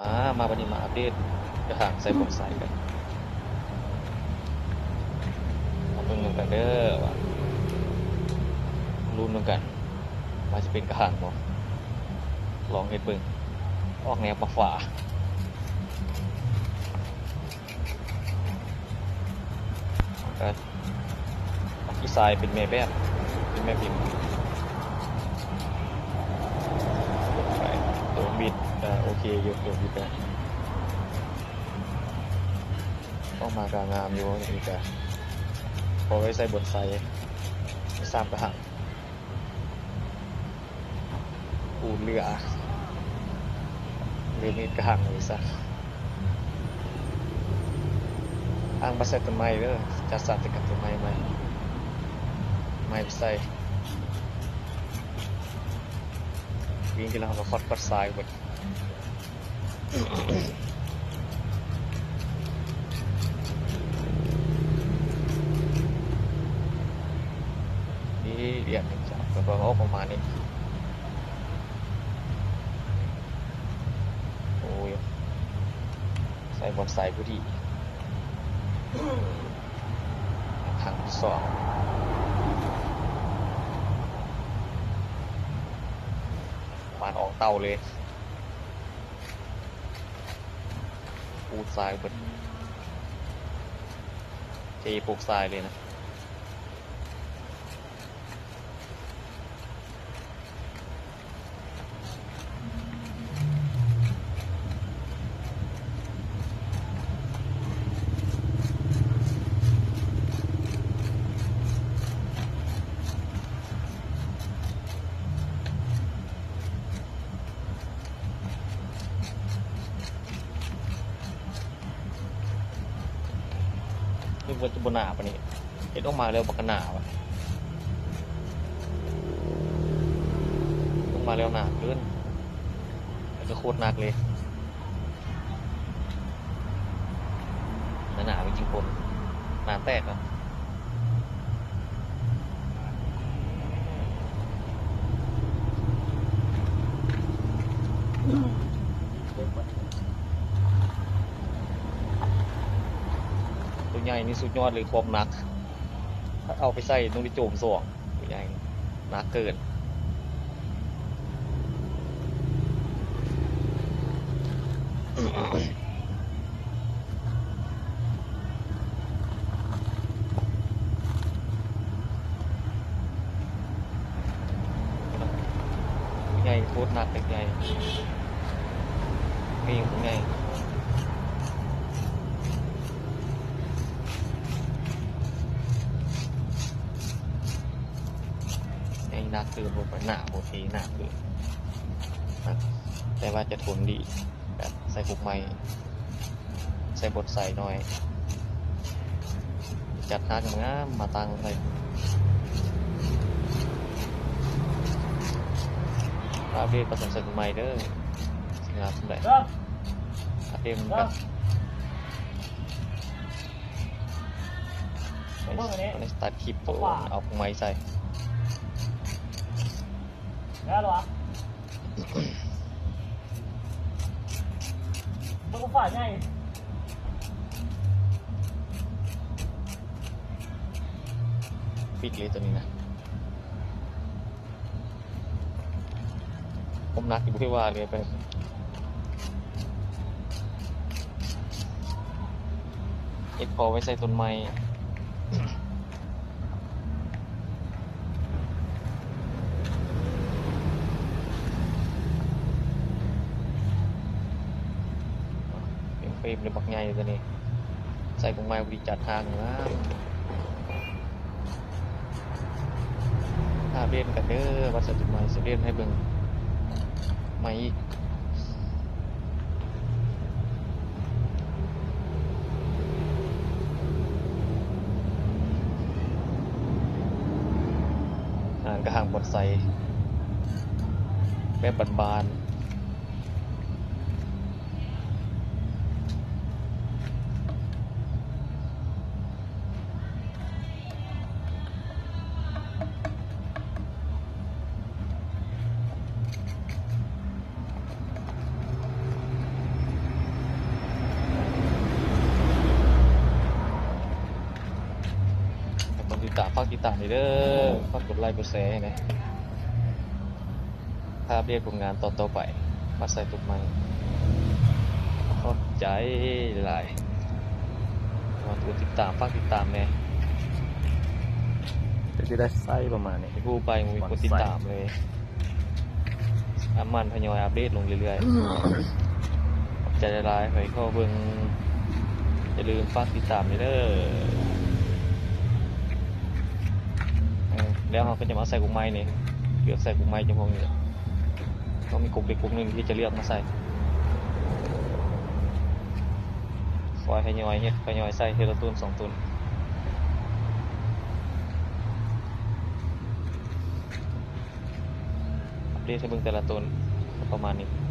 มา มาวันนี้มาอัปเดตกระถางใส่ผมใส่กันมาเบิ่งกันเด้อว่ารุ่นกันว่าจะเป็นกระถางบ่ลองเฮ็ดเบิ่งออกแนวปะฝาก็ดีไซน์เป็นแม่แบบเป็นแม่พิมพ์ไปตัวบิด ก็โอเคอยู่ตัวบิดนะออกมากางามอยู่นี่ก็พอไว้ใส่บนไซสร้ามกระหังปูเรือเรือมีกระหังเลยซะอ้างบัสเซตต้นไมเด้อจัดสรรแต่กับต้นไม้ใหม่ไม้ไปใส่ วิ่งที่เราก็คอดคอดทรายหมดนี่เรียนหนึ่งจากแล้วก็เอาประมาณนี้โอ้ยใส่บนใส่พอดีทางที่สองปานออก เตาเลยปูทรายเปิดเทปลูกทรายเลยนะ นี่มันจะบนหนาปะนี่เห็นออกมาแล้วบักหนาวะออกมาแล้วหนาเกินแล้วก็โคตรหนักเลยหนาหนาจริงๆคนหนาแตกอะตัวใหญ่ นี่สุดยอดเลยความหนักถ้าเอาไปใส่ตรงที่โจมสวงตัวใหญ่หนักเกินใหญ่โคตรหนักเด็กใหญ่นี่ของใหญ่ ใหญ่หนักเกินบนหนาโอเคหนักเกินนะแต่ว่าจะทนดีแบบใส่ปุกไม้ใส่บทใส่หน่อย จัดหางามๆมาตั้งเลยอัปเดตประสบสใหม่เด้อสิงหาสมัยเด้ออัปเดตมันกันไปไปสตาร์ทคลิปตัวเอาไม้ใส่ แล้วเหรอมันก็ฝ่ายง่ายปิดเลยตัวนี้นะ ผมนักอยู่ที่ว่าเลยไปเอ็ดพอไว้ใส่ต้นไม้เป็นเฟ รมเลยบักใหญ่ตัวนี้ ใส่พวกไม้บริจัดทางนะถ้าเรียนกันเด้อวัสตุไม้สิเรียนให้เบิ่งไม้อีกกระหังบดใส่แบบบานๆ ตามนี่เด้อฝากกดไลค์กดแชร์ให้นะภาพเรียกผลงานต่อต่อไปมาใส่ตุกใหม่ขอบใจหลายมาตัวติดตามฝากติดตามแน่จะจะได้ไส้ประมาณนี้ผู้ไปมีคนติดตามเลยอามันพยอยอัปเดตลงเรื่อยๆขอบใจหลายๆไปเข้าเบิ่งอย่าลืมฝากติดตามด้วยเด้อเออ แล้วเขาก็จะมาใส่กุ้งไม้นี่เลือกใส่กุ้งไม้จำพวกนี้ต้องมีกลุ่มเด็กกลุ่มหนึ่งที่จะเลือกมาใส่คอยขยอยเฮ็ดขยอยใส่เทละตุนสองตุนอัปเดตให้เบิ่งแต่ละตุนประมาณนี้